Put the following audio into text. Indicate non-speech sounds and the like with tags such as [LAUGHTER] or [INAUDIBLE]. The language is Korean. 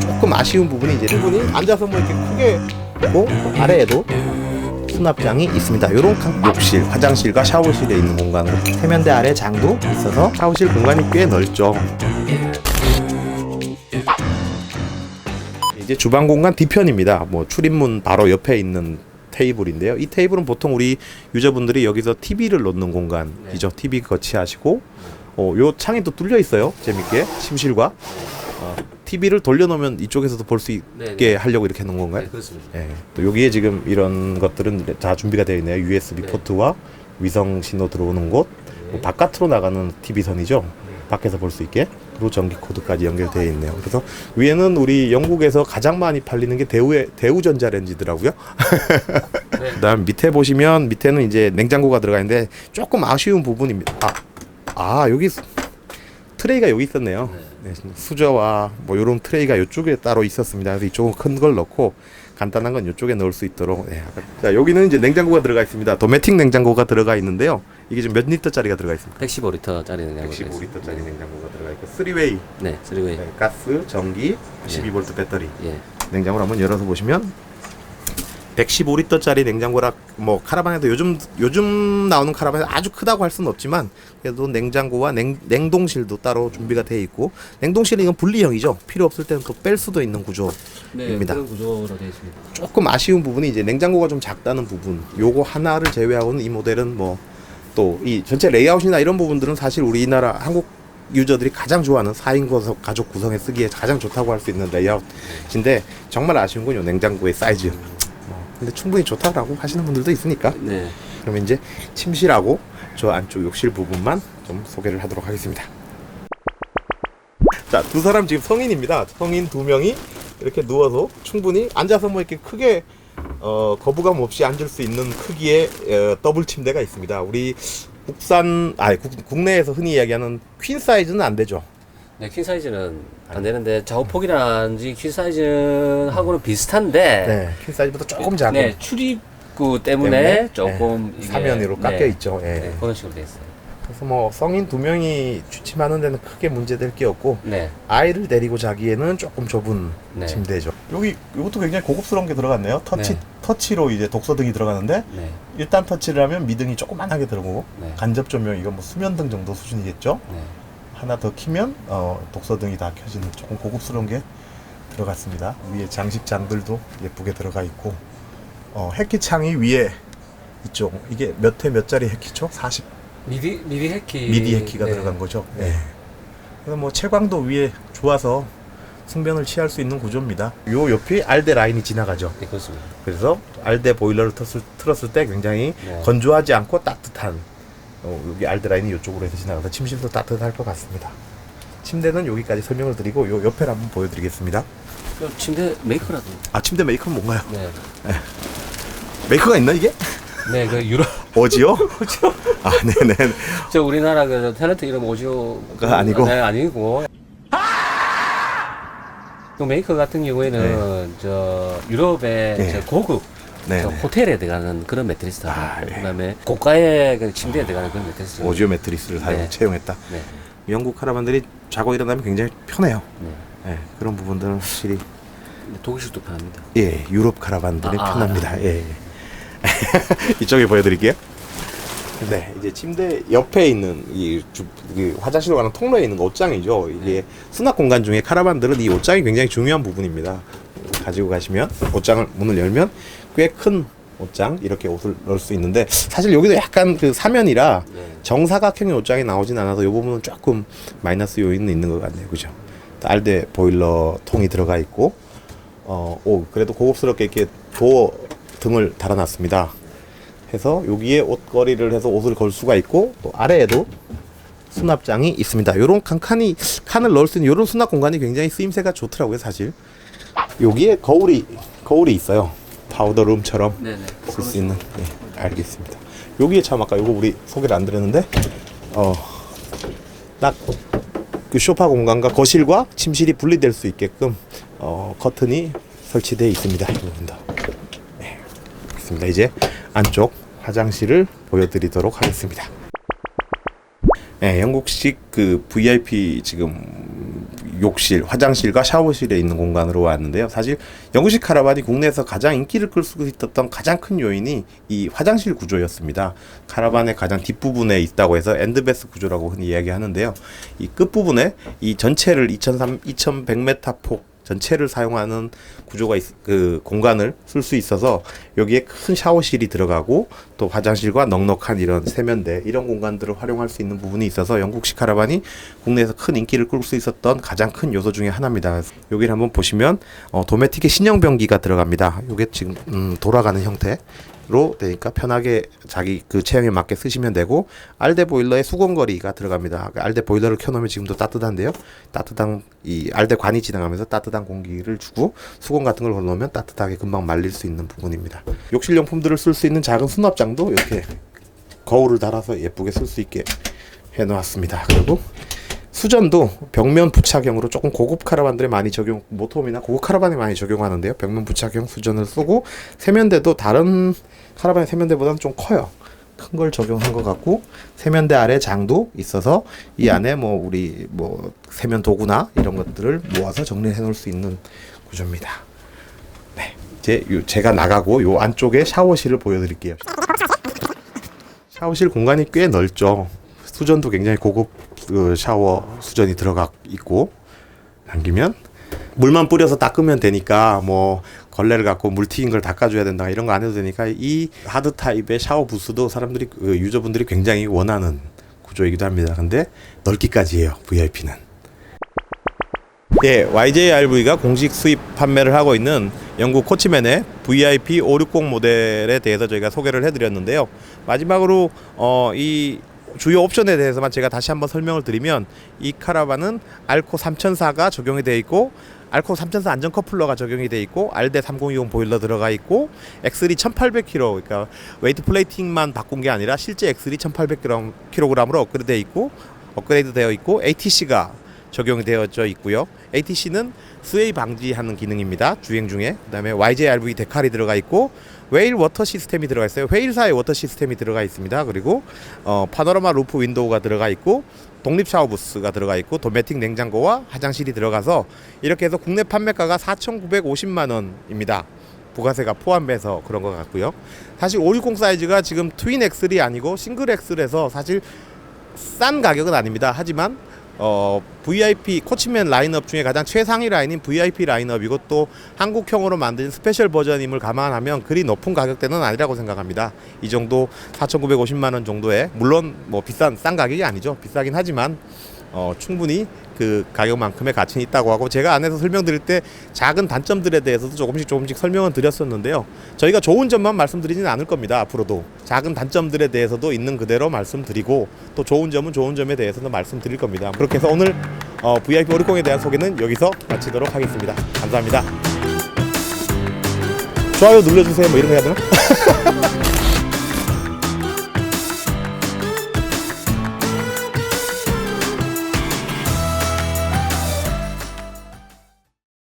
조금 아쉬운 부분이 이제 부분이 앉아서 뭐 이렇게 크게 있고 아래에도 수납장이 있습니다. 요런 칸- 욕실, 화장실과 샤워실에 있는 공간으로 세면대 아래 장도 있어서 샤워실 공간이 꽤 넓죠. 이제 주방 공간 뒤편입니다. 뭐 출입문 바로 옆에 있는 테이블인데요. 이 테이블은 보통 우리 유저분들이 여기서 TV를 놓는 공간이죠. TV 거치하시고 어, 요 창이 또 뚫려 있어요. 재밌게 침실과 어, TV를 돌려놓으면 이쪽에서도 볼수 네, 있게 하려고 이렇게 해놓은 건가요? 네, 그렇습니다. 예. 또 여기에 지금 이런 것들은 다 준비가 되어 있네요. USB 네. 포트와 위성 신호 들어오는 곳, 뭐 바깥으로 나가는 TV 선이죠. 밖에서 볼 수 있게 그리고 전기 코드까지 연결되어 있네요. 그래서 위에는 우리 영국에서 가장 많이 팔리는 게 대우의 대우 전자레인지더라고요. 네. [LAUGHS] 그다음 밑에 보시면 밑에는 이제 냉장고가 들어가 있는데 조금 아쉬운 부분입니다. 아, 아 여기 수- 트레이가 여기 있었네요. 네, 수저와 뭐 이런 트레이가 이쪽에 따로 있었습니다. 그래서 이쪽은 큰 걸 넣고 간단한 건 이쪽에 넣을 수 있도록. 네. 자 여기는 이제 냉장고가 들어가 있습니다. 도메틱 냉장고가 들어가 있는데요. 이게 지금 몇 리터짜리가 들어가 있습니다. 115리터짜리 냉장고. 115리터짜리 냉장고가 들어가 있고 3웨이 네, 쓰리웨이. 네, 가스, 전기, 12V 배터리. 예. 냉장고를 한번 열어서 보시면 115리터짜리 냉장고라 뭐 카라반에도 요즘 요즘 나오는 카라반이 아주 크다고 할 수는 없지만 그래도 냉장고와 냉, 냉동실도 따로 준비가 돼 있고 냉동실은 이건 분리형이죠 필요 없을 때는 또 뺄 수도 있는 구조 네, 입니다. 그런 구조로 되어 있습니다. 조금 아쉬운 부분이 이제 냉장고가 좀 작다는 부분 요거 하나를 제외하고는 이 모델은 뭐 또 이 전체 레이아웃이나 이런 부분들은 사실 우리나라 한국 유저들이 가장 좋아하는 4인 구석 가족 구성에 쓰기에 가장 좋다고 할 수 있는 레이아웃인데 정말 아쉬운 건요 냉장고의 사이즈 어, 근데 충분히 좋다라고 하시는 분들도 있으니까 네. 그러면 이제 침실하고 저 안쪽 욕실 부분만 좀 소개를 하도록 하겠습니다. 자, 두 사람 지금 성인입니다. 성인 두 명이 이렇게 누워서 충분히 앉아서 뭐 이렇게 크게 어, 거부감 없이 앉을 수 있는 크기의 어, 더블 침대가 있습니다. 우리 국산 아 국내에서 흔히 이야기하는 퀸 사이즈는 안 되죠. 네, 퀸 사이즈는 안 되는데 작업폭이라든지 퀸 사이즈하고는 비슷한데 네, 퀸 사이즈보다 조금 작은 네, 출입구 때문에, 때문에, 조금 네, 이게- 사면으로 깎여 네, 있죠. 예. 네, 그런 식으로 돼 있어요. 그래서 뭐 성인 두 명이 취침하는 데는 크게 문제될 게 없고 네. 아이를 데리고 자기에는 조금 좁은 네. 침대죠. 여기 이것도 굉장히 고급스러운 게 들어갔네요. 터치 네. 터치로 이제 독서등이 들어가는데 네. 일단 터치를 하면 미등이 조그만하게 들어오고 네. 간접 조명 이건 뭐 수면등 정도 수준이겠죠. 네. 하나 더 키면 어, 독서등이 다 켜지는 조금 고급스러운 게 들어갔습니다. 위에 장식장들도 예쁘게 들어가 있고 어, 해키 창이 위에 있죠. 이게 몇 회 몇 짜리 해키죠? 40 미디 미디 해키 미디 해키가 네. 들어간 거죠. 네. 네. 그래서 뭐 채광도 위에 좋아서 승변을 취할 수 있는 구조입니다. 요 옆이 알데 라인이 지나가죠. 네, 그렇습니다. 그래서 알데 보일러를 틀었을, 틀었을 때 굉장히 네. 건조하지 않고 따뜻한 어, 여기 알데 라인이 이쪽으로 해서 지나가서 침실도 따뜻할 것 같습니다. 침대는 여기까지 설명을 드리고 요 옆에를 한번 보여드리겠습니다. 그 침대 메이커라도. 아 침대 메이커는 뭔가요? 네. 메이커가 있나 이게? 네, 그 유럽 어지요? [LAUGHS] 아 네 네. 저 우리나라 그 탤런트 이름 오지오 가 아니고? 네, 아니고. 그 메이커 같은 경우에는 저 유럽의 네. 저 고급 네. 저 호텔에 들어가는 그런 매트리스다. 아, 예. 그다음에 고가의 그 침대에 들어가는 그런 매트리스. 오지오 매트리스를 사용 네. 채용했다. 네. 영국 카라반들이 자고 일어나면 굉장히 편해요. 네. 예, 그런 부분들은 확실히 근데 독일식도 편합니다. 예, 유럽 카라반들이 아, 아, 편합니다. 예. [LAUGHS] 이쪽에 보여드릴게요. 네, 이제 침대 옆에 있는 이, 주, 이 화장실로 가는 통로에 있는 옷장이죠. 이게 수납 공간 중에 카라반들은 이 옷장이 굉장히 중요한 부분입니다. 가지고 가시면 옷장을 문을 열면 꽤 큰 옷장 이렇게 옷을 넣을 수 있는데 사실 여기도 약간 그 사면이라 네. 정사각형의 옷장이 나오진 않아서 이 부분은 조금 마이너스 요인은 있는 것 같네요. 그죠? 알데 보일러 통이 들어가 있고, 어, 오, 그래도 고급스럽게 이렇게 도어 등을 달아놨습니다. 해서 여기에 옷걸이를 해서 옷을 걸 수가 있고, 또 아래에도 수납장이 있습니다. 요런 칸칸이, 칸을 넣을 수 있는 요런 수납 공간이 굉장히 쓰임새가 좋더라고요, 사실. 여기에 거울이, 거울이 있어요. 파우더룸처럼. 네네. 쓸수 있는 네, 알겠습니다. 여기에 참 아까 요거 우리 소개를 안 드렸는데 어딱그 소파 공간과 거실과 침실이 분리될 수 있게끔 어 커튼이 설치되어 있습니다. 이 부분도. 네, 알겠습니다. 이제 안쪽 화장실을 보여드리도록 하겠습니다. 네, 영국식 그 VIP 지금 욕실, 화장실과 샤워실에 있는 공간으로 왔는데요. 사실 영구식 카라반이 국내에서 가장 인기를 끌 수 있었던 가장 큰 요인이 이 화장실 구조였습니다. 카라반의 가장 뒷부분에 있다고 해서 엔드베스 구조라고 흔히 이야기하는데요. 이 끝부분에 이 전체를 2,300, 2,100m 폭 전체를 사용하는 구조가 있, 그 공간을 쓸 수 있어서 여기에 큰 샤워실이 들어가고 또 화장실과 넉넉한 이런 세면대 이런 공간들을 활용할 수 있는 부분이 있어서 영국식 카라반이 국내에서 큰 인기를 끌 수 있었던 가장 큰 요소 중에 하나입니다. 여기를 한번 보시면 어, 도메틱의 신형 변기가 들어갑니다. 이게 지금 음, 돌아가는 형태. 로 되니까 편하게 자기 그 체형에 맞게 쓰시면 되고 알데 보일러에 수건거리가 들어갑니다. 그 알데 보일러를 켜놓으면 지금도 따뜻한데요. 따뜻한 이 알데 관이 지나가면서 따뜻한 공기를 주고 수건 같은 걸 걸어놓으면 따뜻하게 금방 말릴 수 있는 부분입니다. 욕실 용품들을 쓸 수 있는 작은 수납장도 이렇게 거울을 달아서 예쁘게 쓸 수 있게 해놓았습니다. 그리고 수전도 벽면 부착형으로 조금 고급 카라반들에 많이 적용 모터홈이나 고급 카라반에 많이 적용하는데요. 벽면 부착형 수전을 쓰고 세면대도 다른 카라반의 세면대보다는 좀 커요. 큰 걸 적용한 것 같고 세면대 아래 장도 있어서 이 안에 뭐 우리 뭐 세면 도구나 이런 것들을 모아서 정리해 놓을 수 있는 구조입니다. 네, 이제 요 제가 나가고 요 안쪽에 샤워실을 보여드릴게요. 샤워실 공간이 꽤 넓죠. 수전도 굉장히 고급 그 샤워 수전이 들어가 있고 남기면 물만 뿌려서 닦으면 되니까 뭐 걸레를 갖고 물 튀긴 걸 닦아줘야 된다 이런 거 안 해도 되니까 이 하드 타입의 샤워 부스도 사람들이 그 유저분들이 굉장히 원하는 구조이기도 합니다. 근데 넓기까지 해요 VIP는. 예, YJRV가 공식 수입 판매를 하고 있는 영국 코치맨의 VIP 560 모델에 대해서 저희가 소개를 해드렸는데요. 마지막으로 어, 이 주요 옵션에 대해서만 제가 다시 한번 설명을 드리면 이 카라반은 알코 3004가 적용이 되어 있고 알코 3004 안전 커플러가 적용이 되어 있고 알데 3020 보일러 들어가 있고 엑스리 1800kg 그러니까 웨이트 플레이팅만 바꾼 게 아니라 실제 엑스리 1800kg으로 업그레이드 되어 있고 업그레이드 되어 있고 ATC가 적용이 되어져 있고요. ATC는 스웨이 방지하는 기능입니다. 주행 중에. 그다음에 YJRV 데칼이 들어가 있고 웨일 워터 시스템이 들어가 있어요. 웨일사의 워터 시스템이 들어가 있습니다. 그리고 어, 파노라마 루프 윈도우가 들어가 있고 독립 샤워 부스가 들어가 있고 도메틱 냉장고와 화장실이 들어가서 이렇게 해서 국내 판매가가 4,950만 원입니다. 부가세가 포함돼서 그런 것 같고요. 사실 560 사이즈가 지금 트윈 엑셀이 아니고 싱글 엑셀에서 사실 싼 가격은 아닙니다. 하지만 어, VIP 코치맨 라인업 중에 가장 최상위 라인인 VIP 라인업이고 또 한국형으로 만든 스페셜 버전임을 감안하면 그리 높은 가격대는 아니라고 생각합니다. 이 정도 4,950만 원 정도에 물론 뭐 비싼 싼 가격이 아니죠. 비싸긴 하지만 어, 충분히 그 가격만큼의 가치는 있다고 하고 제가 안에서 설명드릴 때 작은 단점들에 대해서도 조금씩 조금씩 설명은 드렸었는데요. 저희가 좋은 점만 말씀드리지는 않을 겁니다. 앞으로도 작은 단점들에 대해서도 있는 그대로 말씀드리고 또 좋은 점은 좋은 점에 대해서도 말씀드릴 겁니다. 그렇게 해서 오늘 어, VIP 오리콩에 대한 소개는 여기서 마치도록 하겠습니다. 감사합니다. 좋아요 눌러주세요. 뭐 이런 거 해야 되나? [LAUGHS]